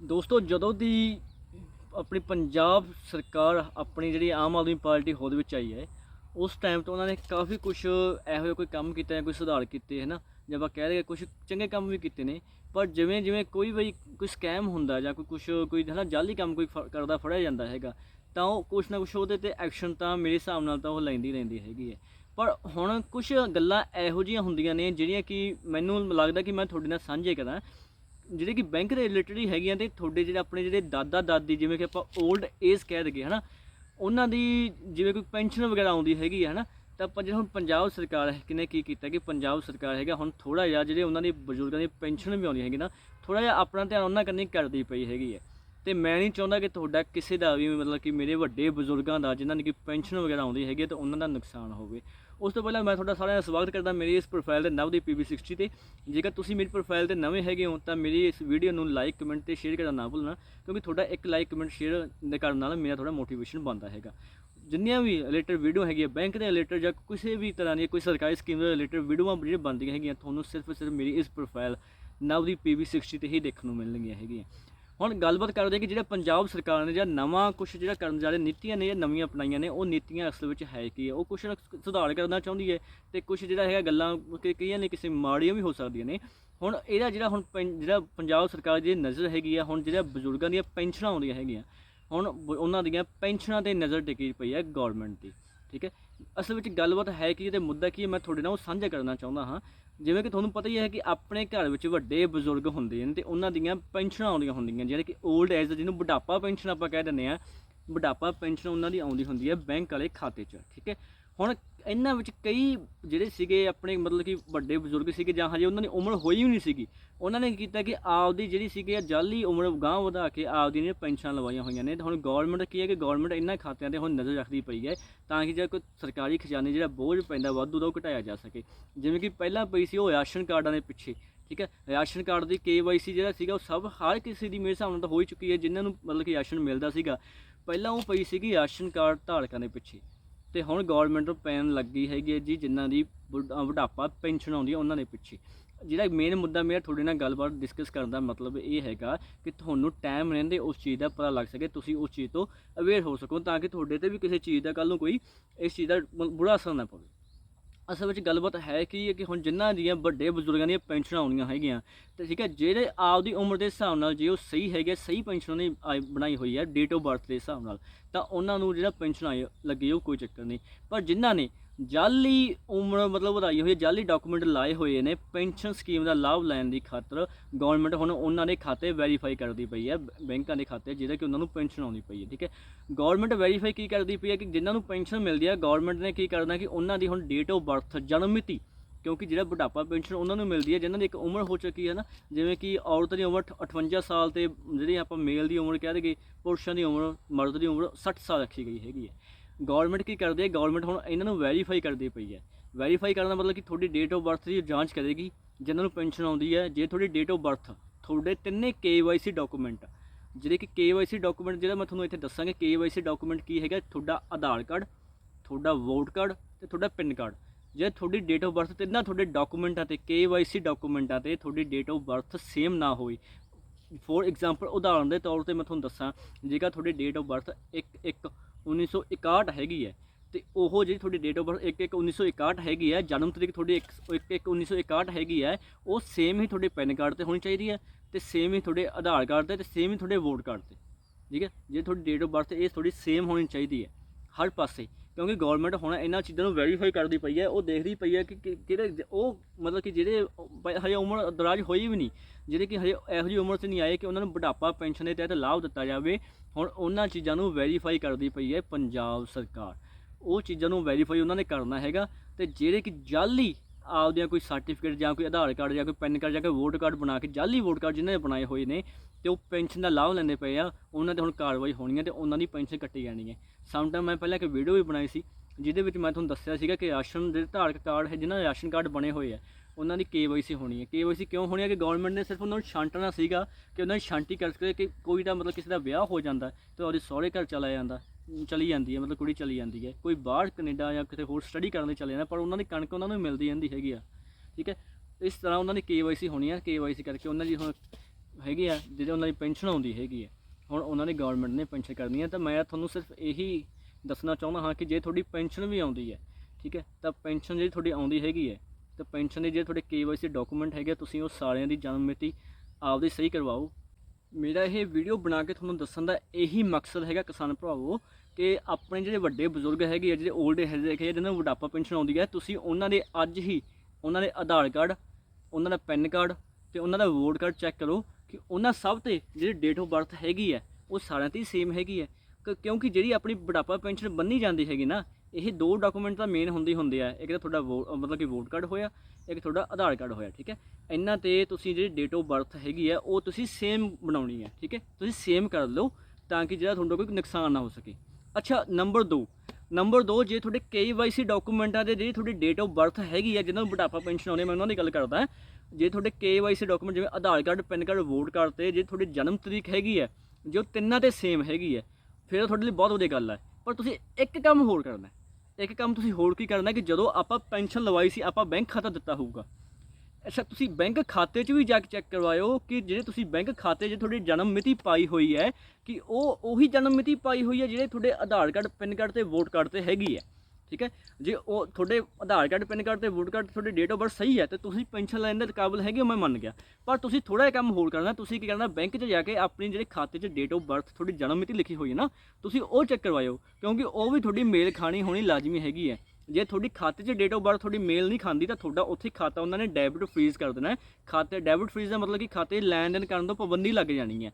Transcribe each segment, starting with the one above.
ਦੋਸਤੋ, ਜਦੋਂ ਦੀ ਆਪਣੀ ਪੰਜਾਬ ਸਰਕਾਰ ਆਪਣੀ ਜਿਹੜੀ ਆਮ ਆਦਮੀ ਪਾਰਟੀ ਹੋਂਦ ਵਿੱਚ ਆਈ ਹੈ, ਉਸ ਟਾਈਮ ਤੋਂ ਉਹਨਾਂ ਨੇ ਕਾਫੀ ਕੁਝ ਇਹੋ ਜਿਹਾ ਕੋਈ ਕੰਮ ਕੀਤਾ ਹੈ ਕੋਈ ਸੁਧਾਰ ਕੀਤੇ ਹੈ ਨਾ ਜੇ ਆਪਾਂ ਕਹਿ ਰਹੇ ਕੁਝ ਚੰਗੇ ਕੰਮ ਵੀ ਕੀਤੇ ਨੇ, ਪਰ ਜਿਵੇਂ ਜਿਵੇਂ ਕੋਈ ਵੀ ਕੋਈ ਸਕੈਮ ਹੁੰਦਾ ਜਾਂ ਕੋਈ ਕੁਝ ਕੋਈ ਹੈ ਨਾ ਜਾਲੀ ਕੰਮ ਕੋਈ ਫ- ਕਰਦਾ ਫੜਿਆ ਜਾਂਦਾ ਹੈਗਾ, ਤਾਂ ਉਹ ਕੁਛ ਨਾ ਕੁਛ ਉਹਦੇ ਤੇ ਐਕਸ਼ਨ ਤਾਂ ਮੇਰੇ ਹਿਸਾਬ ਨਾਲ ਤਾਂ ਉਹ ਲੈਂਦੀ ਰਹਿੰਦੀ ਹੈਗੀ ਹੈ। ਪਰ ਹੁਣ ਕੁਝ ਗੱਲਾਂ ਇਹੋ ਜਿਹੀਆਂ ਹੁੰਦੀਆਂ ਨੇ ਜਿਹੜੀਆਂ ਕਿ ਮੈਨੂੰ ਲੱਗਦਾ ਕਿ ਮੈਂ ਤੁਹਾਡੇ ਨਾਲ ਸਾਂਝੇ ਕਰਾਂ ਜਿਹੜੇ ਕਿ ਬੈਂਕ ਦੇ ਰਿਲੇਟਡ ਹੀ ਹੈਗੀਆਂ ਤੇ ਤੁਹਾਡੇ ਜਿਹੜੇ ਆਪਣੇ ਜਿਹੜੇ ਦਾਦਾ ਦਾਦੀ ਜਿਵੇਂ ਕਿ ਆਪਾਂ 올ਡ ਏਜ ਕਹਿ ਦਈਏ, ਹਨਾ, ਉਹਨਾਂ ਦੀ ਜਿਵੇਂ ਕੋਈ ਪੈਨਸ਼ਨ ਵਗੈਰਾ ਆਉਂਦੀ ਹੈਗੀ ਹੈ ਹਨਾ, ਤਾਂ ਆਪਾਂ ਜਿਹੜਾ ਹੁਣ ਪੰਜਾਬ ਸਰਕਾਰ ਹੈ ਕਿਨੇ ਕੀ ਕੀਤਾ ਕਿ ਪੰਜਾਬ ਸਰਕਾਰ ਹੈਗਾ, ਹੁਣ ਥੋੜਾ ਜਿਹਾ ਜਿਹੜੇ ਉਹਨਾਂ ਦੀ ਬਜ਼ੁਰਗਾਂ ਦੀ ਪੈਨਸ਼ਨ ਵੀ ਆਉਂਦੀ ਹੈਗੀ ਨਾ ਥੋੜਾ ਜਿਹਾ ਆਪਣਾ ਧਿਆਨ ਉਹਨਾਂ ਕੰਨੀ ਕਰਦੀ ਪਈ ਹੈਗੀ ਹੈ। ਤੇ ਮੈਂ ਨਹੀਂ ਚਾਹੁੰਦਾ ਕਿ ਤੁਹਾਡਾ ਕਿਸੇ ਦਾ ਵੀ ਮਤਲਬ ਕਿ ਮੇਰੇ ਵੱਡੇ ਬਜ਼ੁਰਗਾਂ ਦਾ, ਜਿਨ੍ਹਾਂ ਨੇ ਕਿ ਪੈਨਸ਼ਨ ਵਗੈਰਾ ਆਉਂਦੀ ਹੈਗੀ ਹੈ, ਤੇ ਉਹਨਾਂ ਦਾ ਨੁਕਸਾਨ ਹੋਵੇ। ਉਸ ਤੋਂ ਪਹਿਲਾਂ ਮੈਂ ਤੁਹਾਡਾ ਸਾਰਿਆਂ ਦਾ ਸਵਾਗਤ ਕਰਦਾ ਮੇਰੀ ਇਸ ਪ੍ਰੋਫਾਈਲ ਦੇ ਨਵ ਦੀ PB60 ਤੇ। ਜੇਕਰ ਤੁਸੀਂ ਮੇਰੀ ਪ੍ਰੋਫਾਈਲ ਤੇ ਨਵੇਂ ਹੈਗੇ ਹੋ, ਤਾਂ ਮੇਰੀ ਇਸ ਵੀਡੀਓ ਨੂੰ ਲਾਈਕ ਕਮੈਂਟ ਤੇ ਸ਼ੇਅਰ ਕਰਨਾ ਨਾ ਭੁੱਲਣਾ, ਕਿਉਂਕਿ ਤੁਹਾਡਾ ਇੱਕ ਲਾਈਕ ਕਮੈਂਟ ਸ਼ੇਅਰ ਦੇ ਕਰਨ ਨਾਲ ਮੇਰਾ ਥੋੜਾ ਮੋਟੀਵੇਸ਼ਨ ਬਣਦਾ ਹੈਗਾ। ਜਿੰਨੀਆਂ ਵੀ ਰਿਲੇਟਡ ਵੀਡੀਓ ਹੈਗੀਆਂ ਬੈਂਕ ਦੇ ਰਿਲੇਟਡ ਜਾਂ ਕਿਸੇ ਵੀ ਤਰ੍ਹਾਂ ਦੀ ਕੋਈ ਸਰਕਾਰੀ ਸਕੀਮ ਦੇ ਰਿਲੇਟਡ ਵੀਡੀਓਆਂ ਜਿਹੜੀਆਂ ਬਣਦੀਆਂ ਹੈਗੀਆਂ, ਤੁਹਾਨੂੰ ਸਿਰਫ ਸਿਰਫ ਮੇਰੀ ਇਸ ਪ੍ਰੋਫਾਈਲ ਨਵ ਦੀ PB60 ਤੇ ਹੀ ਦੇਖਣ ਨੂੰ ਮਿਲਣਗੀਆਂ ਹੈਗੀਆਂ। ਹੁਣ ਗੱਲਬਾਤ ਕਰਦੇ ਹਾਂ ਕਿ ਜਿਹੜਾ ਪੰਜਾਬ ਸਰਕਾਰ ਨੇ ਜਿਹੜਾ ਨਵਾਂ ਕੁਝ ਜਿਹੜਾ ਕਰਨ ਜਾ ਰਹੇ ਨੀਤੀਆਂ ਨੇ ਜਾਂ ਨਵੀਆਂ ਅਪਣਾਈਆਂ ਨੇ, ਉਹ ਨੀਤੀਆਂ ਅਸਲ ਵਿੱਚ ਹੈ ਕੀ ਹੈ? ਉਹ ਕੁਝ ਸੁਧਾਰ ਕਰਨਾ ਚਾਹੁੰਦੀ ਹੈ ਤੇ ਕੁਝ ਜਿਹੜਾ ਹੈਗਾ ਗੱਲਾਂ ਕਿ, ਕਈਆਂ ਨੇ ਕਿਸੇ ਮਾੜੀਆਂ ਵੀ ਹੋ ਸਕਦੀਆਂ ਨੇ। ਹੁਣ ਇਹਦਾ ਜਿਹੜਾ ਹੁਣ ਪੈਨ- ਜਿਹੜਾ ਪੰਜਾਬ ਸਰਕਾਰ ਦੀ ਨਜ਼ਰ ਹੈਗੀ ਆ, ਹੁਣ ਜਿਹੜਾ ਬਜ਼ੁਰਗਾਂ ਦੀਆਂ ਪੈਨਸ਼ਨਾਂ ਆਉਂਦੀਆਂ ਹੈਗੀਆਂ, ਹੁਣ ਬ- ਉਹਨਾਂ ਦੀਆਂ ਪੈਨਸ਼ਨਾਂ ਤੇ ਨਜ਼ਰ ਟਿਕੀ ਪਈ ਹੈ ਗਵਰਨਮੈਂਟ ਦੀ, ਠੀਕ ਹੈ? ਅਸਲ ਵਿੱਚ ਗੱਲਬਾਤ ਹੈ ਕੀ ਤੇ ਮੁੱਦਾ ਕੀ ਹੈ ਮੈਂ ਤੁਹਾਡੇ ਨਾਲ ਉਹ ਸਾਂਝਾ ਕਰਨਾ ਚਾਹੁੰਦਾ ਹਾਂ। ਜਿਵੇਂ ਕਿ ਤੁਹਾਨੂੰ ਪਤਾ ਹੀ ਹੈ ਕਿ ਆਪਣੇ ਘਰ ਵਿੱਚ ਵੱਡੇ ਬਜ਼ੁਰਗ ਹੁੰਦੇ ਨੇ ਤੇ ਉਹਨਾਂ ਦੀਆਂ ਪੈਨਸ਼ਨਾਂ ਆਉਂਦੀਆਂ ਹੁੰਦੀਆਂ ਜਿਹੜੇ ਕਿ 올ਡ ਏਜ ਜਿਹਨੂੰ ਬੁਢਾਪਾ ਪੈਨਸ਼ਨ ਆਪਾਂ ਕਹਿ ਦਿੰਦੇ ਆ ਬੁਢਾਪਾ ਪੈਨਸ਼ਨ ਉਹਨਾਂ ਦੀ ਆਉਂਦੀ ਹੁੰਦੀ ਹੈ ਬੈਂਕ ਵਾਲੇ ਖਾਤੇ 'ਚ, ਠੀਕ ਹੈ? ਹੁਣ ਇਹਨਾਂ ਵਿੱਚ ਕਈ ਜਿਹੜੇ ਸੀਗੇ ਆਪਣੇ ਮਤਲਬ ਕਿ ਵੱਡੇ ਬਜ਼ੁਰਗ ਸੀਗੇ ਜਾਂ ਹਜੇ ਉਹਨਾਂ ਦੀ ਉਮਰ ਹੋਈ ਵੀ ਨਹੀਂ ਸੀਗੀ, ਉਹਨਾਂ ਨੇ ਕੀਤਾ ਕਿ ਆਪਦੀ ਜਿਹੜੀ ਸੀਗੀ ਆ ਜਾਲੀ ਉਮਰ ਗਾਂਹ ਵਧਾ ਕੇ ਆਪਦੀ ਨੇ ਪੈਨਸ਼ਨ ਲਵਾਈਆਂ ਹੋਈਆਂ ਨੇ। ਤੇ ਹੁਣ ਗਵਰਨਮੈਂਟ ਕੀ ਹੈ ਕਿ ਗਵਰਨਮੈਂਟ ਇਹਨਾਂ ਖਾਤਿਆਂ ਤੇ ਹੁਣ ਨਜ਼ਰ ਰੱਖਦੀ ਪਈ ਹੈ ਤਾਂ ਕਿ ਜੇ ਕੋਈ ਸਰਕਾਰੀ ਖਜ਼ਾਨੇ ਜਿਹੜਾ ਬੋਝ ਪੈਂਦਾ ਵਾਧੂ ਦਾ ਉਹ ਘਟਾਇਆ ਜਾ ਸਕੇ। ਜਿਵੇਂ ਕਿ ਪਹਿਲਾਂ ਪਈ ਸੀ ਉਹ ਰਾਸ਼ਨ ਕਾਰਡਾਂ ਦੇ ਪਿੱਛੇ, ਠੀਕ ਹੈ? ਰਾਸ਼ਨ ਕਾਰਡ ਦੀ KYC ਜਿਹੜਾ ਸੀਗਾ ਉਹ ਸਭ ਹਰ ਕਿਸੇ ਦੀ ਮੇਰੇ ਹਿਸਾਬ ਨਾਲ ਤਾਂ ਹੋ ਹੀ ਚੁੱਕੀ ਹੈ, ਜਿਨ੍ਹਾਂ ਨੂੰ ਮਤਲਬ ਕਿ ਰਾਸ਼ਨ ਮਿਲਦਾ ਸੀਗਾ। ਪਹਿਲਾਂ ਉਹ ਪਈ ਸੀਗੀ ਰਾਸ਼ਨ ਕਾਰਡ ਧਾਰਕਾਂ ਦੇ ਪਿੱਛੇ। ਤੇ ਹੁਣ ਗਵਰਨਮੈਂਟ ਨੂੰ ਪੈਣ ਲੱਗੀ ਹੈਗੀ ਹੈ ਜੀ, ਜਿਨ੍ਹਾਂ ਦੀ ਬੁਢ- ਬੁਢਾਪਾ ਪੈਨਸ਼ਨ ਆਉਂਦੀ ਹੈ, ਉਹਨਾਂ ਦੇ ਪਿੱਛੇ। ਜਿਹੜਾ ਮੇਨ ਮੁੱਦਾ ਮੇਰਾ ਤੁਹਾਡੇ ਨਾਲ ਗੱਲਬਾਤ ਡਿਸਕਸ ਕਰਨ ਦਾ ਮਤਲਬ ਇਹ ਹੈਗਾ ਕਿ ਤੁਹਾਨੂੰ ਟਾਈਮ ਰਹਿੰਦੇ ਉਸ ਚੀਜ਼ ਦਾ ਪਤਾ ਲੱਗ ਸਕੇ, ਤੁਸੀਂ ਉਸ ਚੀਜ਼ ਤੋਂ ਅਵੇਅਰ ਹੋ ਸਕੋ ਤਾਂ ਕਿ ਤੁਹਾਡੇ ਤੇ ਵੀ ਕਿਸੇ ਚੀਜ਼ ਦਾ ਕੱਲ ਨੂੰ ਕੋਈ ਇਸ ਚੀਜ਼ ਦਾ ਬ- ਬੁਰਾ ਅਸਰ ਨਾ ਪਵੇ। ਅਸਲ ਵਿੱਚ ਗੱਲਬਾਤ ਹੈ ਕੀ ਹੈ ਕਿ ਹੁਣ ਜਿਨ੍ਹਾਂ ਦੀਆਂ ਵੱਡੇ ਬਜ਼ੁਰਗਾਂ ਦੀਆਂ ਪੈਨਸ਼ਨਾਂ ਆਉਣੀਆਂ ਹੈਗੀਆਂ, ਤੇ ਠੀਕ ਹੈ, ਜਿਹੜੇ ਆਪਦੀ ਉਮਰ ਦੇ ਹਿਸਾਬ ਨਾਲ ਜੇ ਉਹ ਸਹੀ ਹੈਗੇ, ਸਹੀ ਪੈਨਸ਼ਨ ਉਹਨੇ ਆਈ- ਬਣਾਈ ਹੋਈ ਹੈ ਡੇਟ ਆਫ ਬਰਥ ਦੇ ਹਿਸਾਬ ਨਾਲ, ਤਾਂ ਉਹਨਾਂ ਨੂੰ ਜਿਹੜਾ ਪੈਨਸ਼ਨ ਆਈ ਲੱਗੀ ਉਹ ਕੋਈ ਚੱਕਰ ਨਹੀਂ। ਪਰ ਜਿਨ੍ਹਾਂ ਨੇ ਜਾਲੀ ਉਮਰ ਮਤਲਬ ਵਧਾਈ ਹੋਈ ਹੈ ਜਾਲੀ ਡਾਕੂਮੈਂਟ ਲਾਏ ਹੋਏ ਨੇ ਪੈਨਸ਼ਨ ਸਕੀਮ ਦਾ ਲਾਭ ਲੈਣ ਦੀ ਖਾਤਰ ਗਵਰਨਮੈਂਟ ਹੁਣ ਉਹਨਾਂ ਦੇ ਖਾਤੇ ਵੈਰੀਫਾਈ ਕਰਦੀ ਪਈ ਹੈ ਬੈਂਕਾਂ ਦੇ ਖਾਤੇ ਜਿਹਦੇ ਕਿ ਉਹਨਾਂ ਨੂੰ ਪੈਨਸ਼ਨ ਆਉਂਦੀ ਪਈ ਹੈ, ਠੀਕ ਹੈ। ਗਵਰਨਮੈਂਟ ਵੈਰੀਫਾਈ ਕੀ ਕਰਦੀ ਪਈ ਹੈ ਕਿ ਜਿਨ੍ਹਾਂ ਨੂੰ ਪੈਨਸ਼ਨ ਮਿਲਦੀ ਹੈ ਗਵਰਨਮੈਂਟ ਨੇ ਕੀ ਕਰਨਾ ਕਿ ਉਹਨਾਂ ਦੀ ਹੁਣ ਡੇਟ ਆਫ ਬਰਥ ਜਨਮ ਮਿਤੀ, ਕਿਉਂਕਿ ਜਿਹੜਾ ਬੁਢਾਪਾ ਪੈਨਸ਼ਨ ਉਹਨਾਂ ਨੂੰ ਮਿਲਦੀ ਹੈ ਜਿਨ੍ਹਾਂ ਦੀ ਇੱਕ ਉਮਰ ਹੋ ਚੁੱਕੀ ਹੈ ਨਾ, ਜਿਵੇਂ ਕਿ ਔਰਤ ਦੀ ਉਮਰ 58 ਸਾਲ ਤੇ ਜਿਹੜੀ ਆਪਾਂ ਮੇਲ ਦੀ ਉਮਰ ਕਹਿ ਦਈਏ, ਪੁਰਸ਼ਾਂ ਦੀ ਉਮਰ, ਮਰਦ ਦੀ ਉਮਰ 60 ਸਾਲ ਰੱਖੀ ਗਈ ਹੈਗੀ ਹੈ। ਗਵਰਨਮੈਂਟ ਕੀ ਕਰਦੀ ਹੈ? ਗਵਰਨਮੈਂਟ ਹੁਣ ਇਹਨਾਂ ਨੂੰ ਵੈਰੀਫਾਈ ਕਰਦੀ ਪਈ ਹੈ। ਵੈਰੀਫਾਈ ਕਰਨ ਦਾ ਮਤਲਬ ਕਿ ਤੁਹਾਡੀ ਡੇਟ ਆਫ ਬਰਥ ਦੀ ਜਾਂਚ ਕਰੇਗੀ, ਜਿਹਨਾਂ ਨੂੰ ਪੈਨਸ਼ਨ ਆਉਂਦੀ ਹੈ, ਜੇ ਤੁਹਾਡੀ ਡੇਟ ਆਫ ਬਰਥ ਤੁਹਾਡੇ ਤਿੰਨੇ KYC ਡਾਕੂਮੈਂਟ ਜਿਹੜੇ ਕਿ KYC ਡਾਕੂਮੈਂਟ ਜਿਹੜਾ ਮੈਂ ਤੁਹਾਨੂੰ ਇੱਥੇ ਦੱਸਾਂਗਾ, KYC ਡਾਕੂਮੈਂਟ ਕੀ ਹੈਗਾ? ਤੁਹਾਡਾ ਆਧਾਰ ਕਾਰਡ, ਤੁਹਾਡਾ ਵੋਟ ਕਾਰਡ ਤੇ ਤੁਹਾਡਾ ਪਿਨ ਕਾਰਡ ਜੇ ਤੁਹਾਡੀ ਡੇਟ ਆਫ ਬਰਥ ਤਿੰਨਾਂ ਤੁਹਾਡੇ ਡਾਕੂਮੈਂਟਾਂ ਤੇ, KYC ਡਾਕੂਮੈਂਟਾਂ ਤੇ ਤੁਹਾਡੀ ਡੇਟ ਆਫ ਬਰਥ ਸੇਮ ਨਾ ਹੋਈ। ਫੋਰ ਐਗਜ਼ਾਮਪਲ ਉਦਾਹਰਨ ਦੇ ਤੌਰ ਤੇ ਮੈਂ ਤੁਹਾਨੂੰ ਦੱਸਾਂ, ਜੇਕਰ ਤੁਹਾਡੀ ਡੇਟ ਆਫ ਬਰਥ 1 1 1961 ਹੈਗੀ ਹੈ ਤੇ ਉਹ ਜਿਹੜੀ ਤੁਹਾਡੀ ਡੇਟ ਆਫ ਬਰਥ 1 1 1961 ਹੈਗੀ ਹੈ, ਜਨਮ ਤਰੀਕ ਤੁਹਾਡੀ 1 1 1961 ਹੈਗੀ ਹੈ, ਉਹ ਸੇਮ ਹੀ ਤੁਹਾਡੇ ਪੈਨ ਕਾਰਡ ਤੇ ਹੋਣੀ ਚਾਹੀਦੀ ਹੈ ਤੇ ਸੇਮ ਹੀ ਤੁਹਾਡੇ ਆਧਾਰ ਕਾਰਡ ਤੇ ਤੇ ਸੇਮ ਹੀ ਤੁਹਾਡੇ ਵੋਟ ਕਾਰਡ ਤੇ, ਠੀਕ ਹੈ? ਜੇ ਤੁਹਾਡੀ ਡੇਟ ਆਫ ਬਰਥ ਇਹ ਥੋੜੀ ਸੇਮ ਹੋਣੀ ਚਾਹੀਦੀ ਹੈ, ਹਰ ਪਾਸੇ ਕਿਉਂਕਿ ਗਵਰਨਮੈਂਟ ਹੁਣ ਇਹਨਾਂ ਚੀਜ਼ਾਂ ਨੂੰ ਵੈਰੀਫਾਈ ਕਰਦੀ ਪਈ ਹੈ, ਉਹ ਦੇਖਦੀ ਪਈ ਹੈ ਕਿ ਕਿ- ਕਿਹੜੇ ਉਹ ਮਤਲਬ ਕਿ ਜਿਹੜੇ ਪ- ਹਜੇ ਉਮਰ ਦਰਾਜ ਹੋਈ ਵੀ ਨਹੀਂ, ਜਿਹੜੇ ਕਿ ਹਜੇ ਇਹੋ ਜਿਹੀ ਉਮਰ 'ਚ ਨਹੀਂ ਆਏ ਕਿ ਉਹਨਾਂ ਨੂੰ ਬੁਢਾਪਾ ਪੈਨਸ਼ਨ ਦੇ ਤਹਿਤ ਲਾਭ ਦਿੱਤਾ ਜਾਵੇ, ਹੁਣ ਉਹਨਾਂ ਚੀਜ਼ਾਂ ਨੂੰ ਵੈਰੀਫਾਈ ਕਰਦੀ ਪਈ ਹੈ ਪੰਜਾਬ ਸਰਕਾਰ। ਉਹ ਚੀਜ਼ਾਂ ਨੂੰ ਵੈਰੀਫਾਈ ਉਹਨਾਂ ਨੇ ਕਰਨਾ ਹੈਗਾ, ਤੇ ਜਿਹੜੇ ਕਿ ਜਾਲੀ ਆਪਦੀਆਂ ਕੋਈ ਸਰਟੀਫਿਕੇਟ ਜਾਂ ਕੋਈ ਆਧਾਰ ਕਾਰਡ ਜਾਂ ਕੋਈ ਪੈਨ ਕਾਰਡ ਜਾਂ ਕੋਈ ਵੋਟ ਕਾਰਡ ਬਣਾ ਕੇ ਜਾਲੀ ਵੋਟ ਕਾਰਡ ਜਿਨ੍ਹਾਂ ਨੇ ਬਣਾਏ ਹੋਏ ਨੇ ਤੇ ਉਹ ਪੈਨਸ਼ਨ ਦਾ ਲਾਭ ਲੈਂਦੇ ਪਏ ਆ, ਉਹਨਾਂ ਤੇ ਹੁਣ ਕਾਰਵਾਈ ਹੋਣੀ ਹੈ ਤੇ ਉਹਨਾਂ ਦੀ ਪੈਨਸ਼ਨ ਕੱਟੀ ਜਾਣੀ ਹੈ। ਸਮ ਟਾਈਮ ਮੈਂ ਪਹਿਲਾਂ ਇੱਕ ਵੀਡੀਓ ਵੀ ਬਣਾਈ ਸੀ, ਜਿਹਦੇ ਵਿੱਚ ਮੈਂ ਤੁਹਾਨੂੰ ਦੱਸਿਆ ਸੀਗਾ ਕਿ ਰਾਸ਼ਨ ਦੇ ਧਾਰਕ ਕਾਰਡ ਹੈ ਜਿਨ੍ਹਾਂ ਦੇ ਰਾਸ਼ਨ ਕਾਰਡ ਬਣੇ ਹੋਏ ਆ, ਉਹਨਾਂ ਦੀ KYC ਹੋਣੀ ਹੈ। KYC ਕਿਉਂ ਹੋਣੀ ਹੈ ਕਿ ਗਵਰਨਮੈਂਟ ਨੇ ਸਿਰਫ ਉਹਨਾਂ ਨੂੰ ਛਾਂਟਣਾ ਸੀਗਾ ਕਿ ਉਹਨਾਂ ਦੀ ਛਾਂਟੀ ਕਰਕੇ ਕਿ ਕੋਈ ਦਾ ਮਤਲਬ ਕਿਸੇ ਦਾ ਵਿਆਹ ਹੋ ਜਾਂਦਾ ਤੇ ਉਹਦੇ ਸਹੁਰੇ ਘਰ ਚਲਾ ਜਾਂਦਾ। ਚਲੀ ਜਾਂਦੀ ਹੈ ਮਤਲਬ ਕੁੜੀ ਚਲੀ ਜਾਂਦੀ ਹੈ। ਕੋਈ ਬਾਹਰ ਕੈਨੇਡਾ ਜਾਂ ਕਿਤੇ ਹੋਰ ਸਟੱਡੀ ਕਰਨ ਲਈ ਚਲੇ ਜਾਂਦਾ ਪਰ ਉਹਨਾਂ ਦੀ ਕਣਕ ਉਹਨਾਂ ਨੂੰ ਮਿਲਦੀ ਜਾਂਦੀ ਹੈਗੀ ਆ। ਠੀਕ ਹੈ? ਇਸ ਤਰ੍ਹਾਂ ਉਹਨਾਂ ਦੀ KYC ਹੋਣੀ ਹੈ KYC ਕਰਕੇ ਉਹਨਾਂ ਦੀ ਹੁਣ ਹੈਗੀ ਆ ਜਿਹੜੇ ਉਹਨਾਂ ਦੀ ਪੈਨਸ਼ਨ ਆਉਂਦੀ ਹੈਗੀ ਹੈ ਹੁਣ ਉਹਨਾਂ ਦੀ ਗਵਰਨਮੈਂਟ ਨੇ ਪੈਨਸ਼ਨ ਕਰਨੀ ਹੈ ਤਾਂ ਮੈਂ ਤੁਹਾਨੂੰ ਸਿਰਫ ਇਹੀ ਦੱਸਣਾ ਚਾਹੁੰਦਾ ਹਾਂ ਕਿ ਜੇ ਤੁਹਾਡੀ ਪੈਨਸ਼ਨ ਵੀ ਆਉਂਦੀ ਹੈ ਠੀਕ ਹੈ? ਤਾਂ ਪੈਨਸ਼ਨ ਜਿਹੜੀ ਤੁਹਾਡੀ ਆਉਂਦੀ ਹੈਗੀ ਹੈ ਤਾਂ ਪੈਨਸ਼ਨ ਦੇ ਜੇ ਤੁਹਾਡੇ KYC ਡਾਕੂਮੈਂਟ ਹੈਗੇ ਆ, ਤੁਸੀਂ ਉਹ ਸਾਰਿਆਂ ਦੀ ਜਨਮ ਮਿਤੀ ਆਪਦੀ ਸਹੀ ਕਰਵਾਓ। ਮੇਰਾ ਇਹ ਵੀਡੀਓ ਬਣਾ ਕੇ ਤੁਹਾਨੂੰ ਦੱਸਣ ਦਾ ਇਹੀ ਮਕਸਦ ਹੈਗਾ ਕਿਸਾਨ ਭਰਾਵੋ ਕਿ ਆਪਣੇ ਜਿਹੜੇ ਵੱਡੇ ਬਜ਼ੁਰਗ ਹੈਗੇ ਆ ਜਿਹੜੇ 올ਡ ਏਜ ਹੈਗੇ ਆ, ਜਿਹਨਾਂ ਨੂੰ ਬੁਢਾਪਾ ਪੈਨਸ਼ਨ ਆਉਂਦੀ ਹੈ ਤੁਸੀਂ ਉਹਨਾਂ ਦੇ ਅੱਜ ਹੀ ਉਹਨਾਂ ਦੇ ਆਧਾਰ ਕਾਰਡ ਉਹਨਾਂ ਦਾ ਪੈਨ ਕਾਰਡ ਤੇ ਉਹਨਾਂ ਦਾ ਵੋਟ ਕਾਰਡ ਚੈੱਕ ਕਰੋ ਕਿ ਉਹਨਾਂ ਸਭ ਤੇ ਜਿਹੜੀ ਡੇਟ ਆਫ ਬਰਥ ਹੈਗੀ ਹੈ ਉਹ ਸਾਰਿਆਂ ਤੇ ਸੇਮ ਹੈਗੀ ਹੈ। ਕਿ- ਕਿਉਂਕਿ ਜਿਹੜੀ ਆਪਣੀ ਬੁਢਾਪਾ ਪੈਨਸ਼ਨ ਬੰਨੀ ਜਾਂਦੀ ਹੈਗੀ ਨਾ ਇਹ ਦੋ ਡਾਕੂਮੈਂਟ ਤਾਂ ਮੇਨ ਹੁੰਦੇ ਹੀ ਹੁੰਦੇ ਆ। ਇੱਕ ਤਾਂ ਤੁਹਾਡਾ ਵੋ- ਮਤਲਬ ਕਿ ਵੋਟ ਕਾਰਡ ਹੋਇਆ ਇੱਕ ਤੁਹਾਡਾ ਆਧਾਰ ਕਾਰਡ ਹੋਇਆ ਠੀਕ ਹੈ? ਇਹਨਾਂ ਤੇ ਤੁਸੀਂ ਜਿਹੜੀ ਡੇਟ ਆਫ ਬਰਥ ਹੈਗੀ ਹੈ ਉਹ ਤੁਸੀਂ ਸੇਮ ਬਣਾਉਣੀ ਹੈ ਠੀਕ ਹੈ? ਤੁਸੀਂ ਸੇਮ ਕਰ ਲਓ ਤਾਂ ਕਿ ਜਿਹੜਾ ਤੁਹਾਡਾ ਕੋਈ ਨੁਕਸਾਨ ਨਾ ਹੋ ਸਕੇ। ਅੱਛਾ ਨੰਬਰ 2 ਨੰਬਰ 2 ਜੇ ਤੁਹਾਡੇ KYC ਡਾਕੂਮੈਂਟਾਂ ਦੇ ਜਿਹੜੀ ਤੁਹਾਡੀ ਡੇਟ ਆਫ ਬਰਥ ਹੈਗੀ ਹੈ ਜਿਹਨਾਂ ਨੂੰ ਬੁਢਾਪਾ ਪੈਨਸ਼ਨ ਆਉਂਦੀ ਹੈ, ਮੈਂ ਉਹਨਾਂ ਦੀ ਗੱਲ ਕਰਦਾ ਜੇ ਤੁਹਾਡੇ KYC ਡਾਕੂਮੈਂਟ ਜਿਵੇਂ Aadhaar card pan card vote card ਤੇ ਜੇ ਤੁਹਾਡੀ ਜਨਮ ਤਰੀਕ ਹੈਗੀ ਹੈ ਜੋ ਤਿੰਨਾਂ ਤੇ ਸੇਮ ਹੈਗੀ ਹੈ ਫਿਰ ਉਹ ਤੁਹਾਡੇ ਲਈ ਬਹੁਤ ਵਧੀਆ ਗੱਲ ਹੈ ਪਰ ਤੁਸੀਂ ਇੱਕ ਕੰਮ ਹੋਰ ਕਰਨਾ ਇੱਕ ਕੰਮ ਤੁਸੀਂ ਹੋਰ ਕੀ ਕਰਨਾ ਕਿ ਜਦੋਂ ਆਪਾਂ ਪੈਨਸ਼ਨ ਲਵਾਈ ਸੀ, ਆਪਾਂ ਬੈਂਕ ਖਾਤਾ ਦਿੱਤਾ ਹੋਊਗਾ। ਅੱਛਾ, ਤੁਸੀਂ ਬੈਂਕ ਖਾਤੇ 'ਚ ਵੀ ਜਾ ਕੇ ਚੈੱਕ ਕਰਵਾਇਓ ਕਿ ਜਿਹੜੇ ਤੁਸੀਂ ਬੈਂਕ ਖਾਤੇ 'ਚ ਤੁਹਾਡੀ ਜਨਮ ਮਿਤੀ ਪਾਈ ਹੋਈ ਹੈ, ਕਿ ਉਹ ਉਹੀ ਜਨਮ ਮਿਤੀ ਪਾਈ ਹੋਈ ਹੈ, ਜਿਹੜੇ ਤੁਹਾਡੇ ਆਧਾਰ ਕਾਰਡ, ਪੈਨ ਕਾਰਡ ਤੇ ਵੋਟ ਕਾਰਡ ਤੇ ਹੈਗੀ ਹੈ। ਠੀਕ ਹੈ? ਜੇ ਉਹ ਤੁਹਾਡੇ ਆਧਾਰ ਕਾਰਡ, ਪੈਨ ਕਾਰਡ ਤੇ ਵੋਟ ਕਾਰਡ ਤੁਹਾਡੀ ਡੇਟ ਆਫ ਬਰਥ ਸਹੀ ਹੈ, ਤੇ ਤੁਸੀਂ ਪੈਨਸ਼ਨ ਲੈਣ ਦੇ ਕਾਬਿਲ ਹੈਗੇ ਹੋ, ਮੈਂ ਮੰਨ ਗਿਆ। ਪਰ ਤੁਸੀਂ ਥੋੜਾ ਜਿਹਾ ਕੰਮ ਹੋਰ ਕਰਨਾ, ਤੁਸੀਂ ਕੀ ਕਰਨਾ, ਬੈਂਕ 'ਚ ਜਾ ਕੇ ਆਪਣੀ ਜਿਹੜੇ ਖਾਤੇ 'ਚ ਡੇਟ ਆਫ ਬਰਥ ਤੁਹਾਡੀ ਜਨਮ ਮਿਤੀ ਲਿਖੀ ਹੋਈ ਹੈ ਨਾ, ਤੁਸੀਂ ਉਹ ਚੈੱਕ ਕਰਵਾਇਓ, ਕਿਉਂਕਿ ਉਹ ਵੀ ਤੁਹਾਡੀ ਮੇਲ ਖਾਣੀ ਹੋਣੀ ਲਾਜ਼ਮੀ ਹੈਗੀ ਹੈ। ਜੇ ਤੁਹਾਡੀ ਖਾਤੇ 'ਚ ਡੇਟ ਆਫ ਬਰਥ ਤੁਹਾਡੀ ਮੇਲ ਨਹੀਂ ਖਾਂਦੀ, ਤਾਂ ਤੁਹਾਡਾ ਉੱਥੇ ਖਾਤਾ ਉਹਨਾਂ ਨੇ ਡੈਬਿਟ ਫ੍ਰੀਜ਼ ਕਰ ਦੇਣਾ ਹੈ। ਖਾਤੇ ਡੈਬਿਟ ਫ੍ਰੀਜ਼ ਦਾ ਮਤਲਬ ਕਿ ਖਾਤੇ ਲੈਣ ਦੇਣ ਕਰਨ ਤੋਂ ਪਾਬੰਦੀ ਲੱਗ ਜਾਣੀ ਹੈ।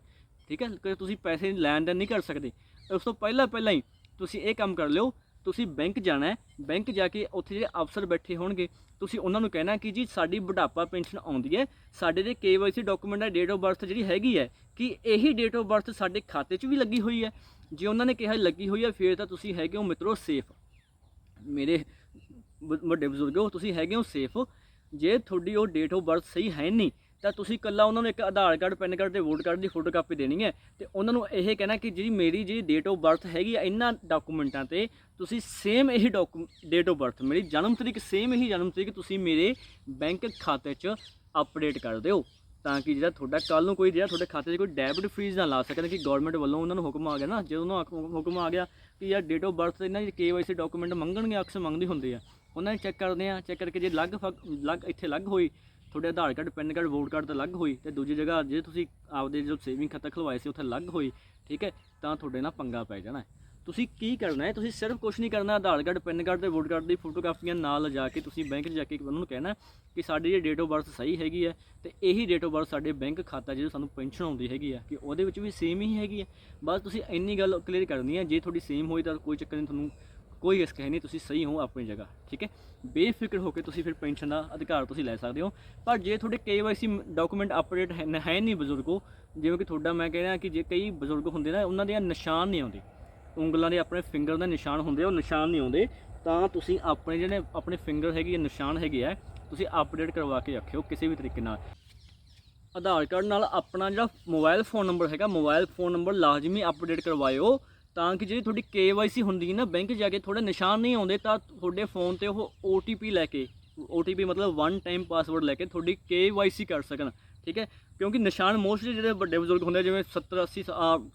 ਠੀਕ ਹੈ? ਕਿ ਤੁਸੀਂ ਪੈਸੇ ਲੈਣ ਦੇਣ ਨਹੀਂ ਕਰ ਸਕਦੇ। ਉਸ ਤੋਂ ਪਹਿਲਾਂ ਪਹਿਲਾਂ ਹੀ ਤੁਸੀਂ ਇਹ ਕੰਮ ਕਰ ਲਿਓ ਤੁਸੀਂ ਬੈਂਕ ਜਾਣਾ ਬੈਂਕ ਜਾ ਕੇ ਉੱਥੇ ਜਿਹੜੇ ਅਫਸਰ ਬੈਠੇ ਹੋਣਗੇ, ਤੁਸੀਂ ਉਹਨਾਂ ਨੂੰ ਕਹਿਣਾ ਕਿ ਜੀ ਸਾਡੀ ਬੁਢਾਪਾ ਪੈਨਸ਼ਨ ਆਉਂਦੀ ਹੈ, ਸਾਡੇ ਦੇ KYC ਡਾਕੂਮੈਂਟ ਹੈ ਡੇਟ ਆਫ ਬਰਥ ਜਿਹੜੀ ਹੈਗੀ ਹੈ, ਕਿ ਇਹੀ ਡੇਟ ਆਫ ਬਰਥ ਸਾਡੇ ਖਾਤੇ 'ਚ ਵੀ ਲੱਗੀ ਹੋਈ ਹੈ। ਜੇ ਉਹਨਾਂ ਨੇ ਕਿਹਾ ਲੱਗੀ ਹੋਈ ਹੈ, ਫਿਰ ਤਾਂ ਤੁਸੀਂ ਹੈਗੇ ਹੋ ਮਿੱਤਰੋ ਸੇਫ ਮੇਰੇ ਵ- ਵੱਡੇ ਬਜ਼ੁਰਗੋ, ਤੁਸੀਂ ਹੈਗੇ ਹੋ ਸੇਫ ਜੇ ਤੁਹਾਡੀ ਉਹ ਡੇਟ ਆਫ ਬਰਥ ਸਹੀ ਹੈ ਨਹੀਂ ਤਾਂ ਤੁਸੀਂ ਕੱਲਾ ਉਹਨਾਂ ਨੂੰ ਇੱਕ ਆਧਾਰ ਕਾਰਡ, ਪੈਨ ਕਾਰਡ ਤੇ ਵੋਟ ਕਾਰਡ ਦੀ ਫੋਟੋ ਕਾਪੀ ਦੇਣੀ ਹੈ ਤੇ ਉਹਨਾਂ ਨੂੰ ਇਹ ਕਹਿਣਾ ਕਿ ਜਿਹੜੀ ਮੇਰੀ ਜਿਹੜੀ ਡੇਟ ਆਫ ਬਰਥ ਹੈਗੀ ਆ ਇਹਨਾਂ ਡਾਕੂਮੈਂਟਾਂ ਤੇ ਤੁਸੀਂ ਸੇਮ ਇਹੀ ਡੇਟ ਆਫ ਬਰਥ ਮੇਰੀ ਜਨਮ ਤਰੀਕ ਸੇਮ ਇਹੀ ਜਨਮ ਤਰੀਕ ਤੁਸੀਂ ਮੇਰੇ ਬੈਂਕ ਖਾਤੇ 'ਚ ਅਪਡੇਟ ਕਰ ਦਿਓ ਤਾਂ ਕਿ ਜਿਹੜਾ ਤੁਹਾਡਾ ਕੱਲ ਨੂੰ ਕੋਈ ਜਿਹੜਾ ਤੁਹਾਡੇ ਖਾਤੇ 'ਚ ਕੋਈ ਡੈਬਿਟ ਫੀਸ ਨਾ ਲਾ ਸਕਣ ਕਿ ਗਵਰਨਮੈਂਟ ਵੱਲੋਂ ਉਹਨਾਂ ਨੂੰ ਹੁਕਮ ਆ ਗਿਆ ਨਾ, ਜਦੋਂ ਉਹਨਾਂ ਨੂੰ ਹੁਕਮ ਆ ਗਿਆ ਕਿ ਯਾਰ ਡੇਟ ਆਫ ਬਰਥ ਇਹਨਾਂ ਦੀ KYC ਡਾਕੂਮੈਂਟ ਮੰਗਣਗੇ ਅਕਸਰ ਮੰਗਦੇ ਹੁੰਦੇ ਆ। ਉਹਨਾਂ ਨੇ ਚੈੱਕ ਕਰਦੇ ਆ ਚੈੱਕ ਕਰਕੇ ਜੇ ਲੱਗ ਫੱਗ- ਲੱਗ, ਇੱਥੇ ਲੱਗ ਹੋਈ ਤੁਹਾਡੇ Aadhaar card, pan card, vote card ਤਾਂ ਅਲੱਗ ਹੋਈ ਤੇ ਦੂਜੀ ਜਗ੍ਹਾ ਜੇ ਤੁਸੀਂ ਆਪਦੇ ਜੋ ਸੇਵਿੰਗ ਖਾਤਾ ਖਲਵਾਏ ਸੀ ਉੱਥੇ ਅਲੱਗ ਹੋਈ, ਠੀਕ ਹੈ, ਤਾਂ ਤੁਹਾਡੇ ਨਾਲ ਪੰਗਾ ਪੈ ਜਾਣਾ ਤੁਸੀਂ ਕੀ ਕਰਨਾ ਹੈ? ਤੁਸੀਂ ਸਿਰਫ ਕੁਝ ਨਹੀਂ ਕਰਨਾ, ਆਧਾਰ ਕਾਰਡ, ਪੈਨ ਕਾਰਡ ਤੇ ਵੋਟ ਕਾਰਡ ਦੀ ਫੋਟੋਕਾਪੀਆਂ ਨਾਲ ਲਿਜਾ ਕੇ ਤੁਸੀਂ ਬੈਂਕ 'ਚ ਜਾ ਕੇ ਉਹਨਾਂ ਨੂੰ ਕਹਿਣਾ ਕਿ ਸਾਡੀ ਜਿਹੜੀ ਡੇਟ ਆਫ ਬਰਥ ਸਹੀ ਹੈਗੀ ਹੈ ਤੇ ਇਹੀ ਡੇਟ ਆਫ ਬਰਥ ਸਾਡੇ ਬੈਂਕ ਖਾਤਾ ਜਿਹੜਾ ਸਾਨੂੰ ਪੈਨਸ਼ਨ ਆਉਂਦੀ ਹੈਗੀ ਹੈ ਕਿ ਉਹਦੇ ਵਿੱਚ ਵੀ ਸੇਮ ਹੀ ਹੈਗੀ ਹੈ। ਬਸ ਤੁਸੀਂ ਇੰਨੀ ਗੱਲ ਕਲੀਅਰ ਕਰਨੀ ਹੈ, ਜੇ ਤੁਹਾਡੀ ਸੇਮ ਹੋਈ ਤਾਂ ਕੋਈ ਚੱਕਰ ਨਹੀਂ, ਤੁਹਾਨੂੰ ਕੋਈ ਇਸ ਕਹੇ ਨਹੀਂ ਤੁਸੀਂ ਸਹੀ ਹੋ ਆਪਣੀ ਜਗ੍ਹਾ ਠੀਕ ਹੈ? ਬੇਫਿਕਰ ਹੋ ਕੇ ਤੁਸੀਂ ਫਿਰ ਪੈਨਸ਼ਨ ਦਾ ਅਧਿਕਾਰ ਤੁਸੀਂ ਲੈ ਸਕਦੇ ਹੋ। ਪਰ ਜੇ ਤੁਹਾਡੇ KYC ਡਾਕੂਮੈਂਟ ਅਪਡੇਟ ਹੈ ਨਹੀਂ ਬਜ਼ੁਰਗੋ ਜਿਵੇਂ ਕਿ ਤੁਹਾਡਾ ਮੈਂ ਕਹਿ ਰਿਹਾ ਕਿ ਜੇ ਕਈ ਬਜ਼ੁਰਗ ਹੁੰਦੇ ਨਾ ਉਹਨਾਂ ਦੇ ਨਿਸ਼ਾਨ ਨਹੀਂ ਆਉਂਦੇ। ਉਂਗਲਾਂ ਦੇ ਆਪਣੇ ਫਿੰਗਰ ਦੇ ਨਿਸ਼ਾਨ ਹੁੰਦੇ ਉਹ ਨਿਸ਼ਾਨ ਨਹੀਂ ਆਉਂਦੇ। ਤਾਂ ਤੁਸੀਂ ਆਪਣੇ ਜਿਹੜੇ ਆਪਣੇ ਫਿੰਗਰ ਹੈਗੇ ਆ, ਨਿਸ਼ਾਨ ਹੈਗੇ ਆ ਤੁਸੀਂ ਅਪਡੇਟ ਕਰਵਾ ਕੇ ਰੱਖਿਓ ਕਿਸੇ ਵੀ ਤਰੀਕੇ ਨਾਲ। ਆਧਾਰ ਕਾਰਡ ਨਾਲ ਆਪਣਾ ਜਿਹੜਾ ਮੋਬਾਈਲ ਫੋਨ ਨੰਬਰ ਹੈਗਾ ਮੋਬਾਈਲ ਫੋਨ ਨੰਬਰ ਲਾਜ਼ਮੀ ਅਪਡੇਟ ਕਰਵਾਇਓ। ਤਾਂ ਕਿ ਜਿਹੜੀ ਤੁਹਾਡੀ KYC ਹੁੰਦੀ ਹੈ ਨਾ ਬੈਂਕ ਜਾ ਕੇ ਥੋੜੇ ਨਿਸ਼ਾਨ ਨਹੀਂ ਆਉਂਦੇ ਤਾਂ ਤੁਹਾਡੇ ਫੋਨ ਤੇ ਉਹ OTP ਲੈ ਕੇ OTP ਮਤਲਬ ਵਨ ਟਾਈਮ ਪਾਸਵਰਡ ਲੈ ਕੇ ਤੁਹਾਡੀ KYC ਕਰ ਸਕਣ ਠੀਕ ਹੈ? ਕਿਉਂਕਿ ਨਿਸ਼ਾਨ ਮੋਸਟਲੀ ਜਿਹੜੇ ਵੱਡੇ ਬਜ਼ੁਰਗ ਹੁੰਦੇ ਆ, ਜਿਵੇਂ 70 80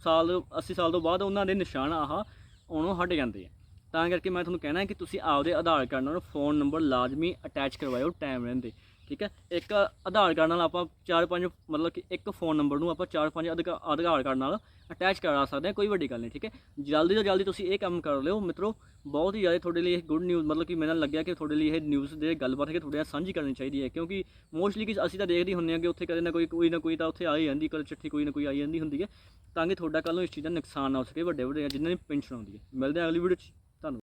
ਸਾਲ 80 ਸਾਲ ਤੋਂ ਬਾਅਦ ਉਹਨਾਂ ਦੇ ਨਿਸ਼ਾਨ ਆਹ ਉਹਨੋਂ ਹਟ ਜਾਂਦੇ ਆ। ਤਾਂ ਕਰਕੇ ਮੈਂ ਤੁਹਾਨੂੰ ਕਹਿਣਾ ਕਿ ਤੁਸੀਂ ਆਪਦੇ ਆਧਾਰ ਕਾਰਡ ਨਾਲ ਫੋਨ ਨੰਬਰ ਲਾਜ਼ਮੀ ਅਟੈਚ ਕਰਵਾਇਓ ਟਾਈਮ ਰਹਿੰਦੇ। ਠੀਕ ਹੈ? ਇੱਕ ਆਧਾਰ ਕਾਰਡ ਨਾਲ ਆਪਾਂ ਚਾਰ ਪੰਜ, ਮਤਲਬ ਕਿ ਇੱਕ ਫੋਨ ਨੰਬਰ ਨੂੰ ਆਪਾਂ ਚਾਰ ਪੰਜ ਅਧਿਕਾ- ਆਧਾਰ ਕਾਰਡ ਨਾਲ ਅਟੈਚ ਕਰਾ ਸਕਦੇ ਹਾਂ, ਕੋਈ ਵੱਡੀ ਗੱਲ ਨਹੀਂ, ਠੀਕ ਹੈ? ਜਲਦੀ ਤੋਂ ਜਲਦੀ ਤੁਸੀਂ ਇਹ ਕੰਮ ਕਰ ਲਿਓ ਮਿੱਤਰੋ, ਬਹੁਤ ਹੀ ਜ਼ਿਆਦਾ ਤੁਹਾਡੇ ਲਈ ਇਹ ਗੁੱਡ ਨਿਊਜ਼ ਮਤਲਬ ਕਿ ਮੈਨੂੰ ਲੱਗਿਆ ਕਿ ਤੁਹਾਡੇ ਲਈ ਇਹ ਨਿਊਜ਼ ਦੇ ਗੱਲਬਾਤ ਹੈ ਕਿ ਤੁਹਾਡੇ ਨਾਲ ਸਾਂਝੀ ਕਰਨੀ ਚਾਹੀਦੀ ਹੈ, ਕਿਉਂਕਿ ਮੋਸਟਲੀ ਕਿ ਅਸੀਂ ਤਾਂ ਦੇਖਦੇ ਹੁੰਦੇ ਹਾਂ ਕਿ ਉੱਥੇ ਕਦੇ ਨਾ ਕੋਈ ਕੋਈ ਨਾ ਕੋਈ ਤਾਂ ਉੱਥੇ ਆ ਹੀ ਜਾਂਦੀ ਕਲ ਚਿੱਠੀ ਕੋਈ ਨਾ ਕੋਈ ਆਈ ਜਾਂਦੀ ਹੁੰਦੀ ਹੈ, ਤਾਂ ਕਿ ਤੁਹਾਡਾ ਕੱਲ ਨੂੰ ਇਸ ਚੀਜ਼ ਦਾ ਨੁਕਸਾਨ ਨਾ ਹੋ ਸਕੇ ਵੱਡੇ ਵੱਡੇ ਜਿਨ੍ਹਾਂ ਦੀ ਪੈਨਸ਼ਨ ਆਉਂਦੀ ਹੈ। ਮਿਲਦੇ ਹਾਂ ਅਗਲੀ ਵੀਡੀਓ 'ਚ।